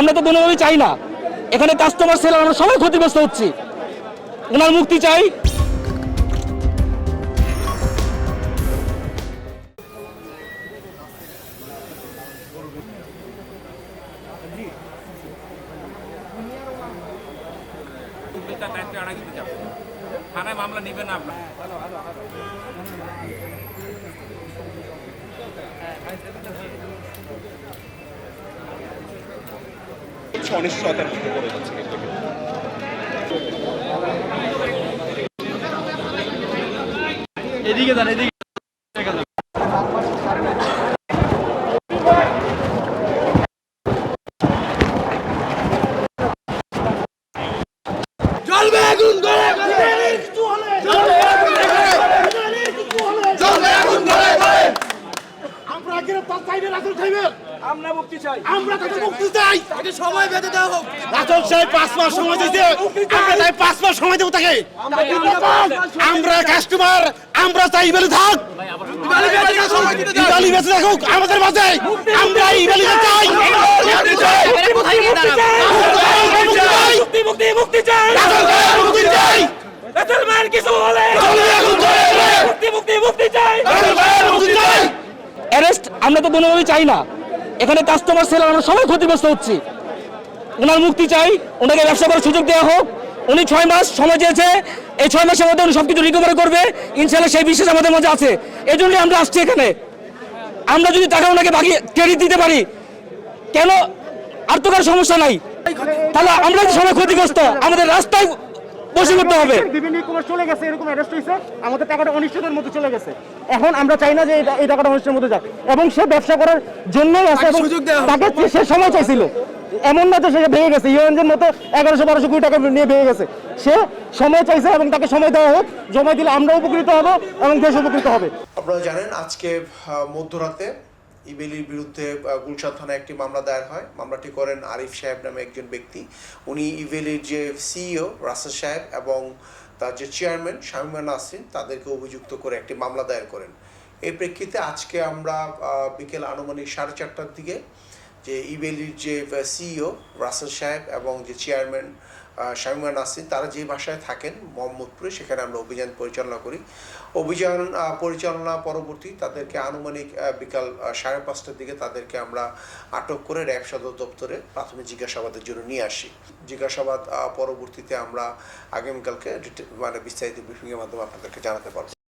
আমরা তো কোনোভাবেই চাই না। এখানে কাস্টমার সেল আমরা সবাই ক্ষতিগ্রস্ত হচ্ছি। ওনার মুক্তি চাই। থানায় মামলা নেবেন না আপনার কিছু অনিশ্চয়তার মধ্যে পড়ে যাচ্ছে রাসুল সাহেবের আমরা মুক্তি চাই আমরা তাকে মুক্তি চাই তাকে সময় বেঁধে দেওয়া হোক রাসুল সাহেব পাঁচ মাস সময় দিয়েছে আমরা তাই পাঁচ মাস সময় দেবো তাকে আমরা কাস্টমার আমরা চাই ইবেলি থাক ইবালি বেঁচে থাকুক আমাদের মাঝে আমরা ইবালি চাই মুক্তি মুক্তি মুক্তি মুক্তি মুক্তি চাই মুক্তি চাই রাসেল কিছু বলে চলবে এখন চলবে মুক্তি মুক্তি মুক্তি চাই রাসুল সাহেব মুক্তি চাই অ্যারেস্ট আমরা তো কোনোভাবেই চাই না এখানে কাস্টমার সেল আমরা সবাই ক্ষতিগ্রস্ত হচ্ছি। ওনার মুক্তি চাই ওনাকে ব্যবসা করার সুযোগ দেওয়া হোক। উনি ছয় মাস সময় চেয়েছে, এই ছয় মাসের মধ্যে উনি সবকিছু রিকভার করবে। ইনশাল্লাহ সেই বিশ্বাস আমাদের মধ্যে আছে। এই জন্যই আমরা আসছি এখানে। আমরা যদি টাকা ওনাকে বাকি ক্রেডিট দিতে পারি, কেন আর তো কারও সমস্যা নাই? তাহলে আমরা সবাই ক্ষতিগ্রস্ত, আমাদের রাস্তায় বসে করতে হবে। বিভিন্ন কমার্স চলে গেছে এরকম অ্যারেস্ট হয়েছে। আমাদের টাকাটা অনিশ্চিতের মধ্যে চলে গেছে। এখন আমরা চাই না যে এটা- এই টাকাটা অনিশ্চিতের মধ্যে যাক। এবং সে ব্যবসা করার জন্যই আছে এবং তাকে সে সময় চাইছিল। এমন না যে সে ভেঙে গেছে। ইউএনজের মতো এগারোশো বারোশো কোটি টাকা নিয়ে ভেঙে গেছে। সে সময় চাইছে এবং তাকে সময় দেওয়া হোক। জমা দিলে আমরা উপকৃত হব এবং দেশ উপকৃত হবে। আপনারা জানেন আজকে মধ্যরাতে ইবেলির বিরুদ্ধে গুলশান থানায় একটি মামলা দায়ের হয়। মামলাটি করেন আরিফ সাহেব নামে একজন ব্যক্তি। উনি ইবেলির যে সিইও রাসেল সাহেব, এবং তার যে চেয়ারম্যান শামিমা নাসরিন, তাদেরকে অভিযুক্ত করে একটি মামলা দায়ের করেন। এই প্রেক্ষিতে আজকে আমরা বিকেল আনুমানিক সাড়ে চারটার দিকে যে ইবেলির যে সিইও রাসেল সাহেব এবং যে চেয়ারম্যান শামিমা নাসরিন তারা যে ভাষায় থাকেন মোহাম্মদপুরে, সেখানে আমরা অভিযান পরিচালনা করি। অভিযান পরিচালনা পরবর্তী তাদেরকে আনুমানিক বিকাল সাড়ে পাঁচটার দিকে তাদেরকে আমরা আটক করে র্যাব সদর দপ্তরে প্রাথমিক জিজ্ঞাসাবাদের জন্য নিয়ে আসি। জিজ্ঞাসাবাদ পরবর্তীতে আমরা আগামীকালকে মানে বিস্তারিত ব্রিফিংয়ের মাধ্যমে আপনাদেরকে জানাতে পারব।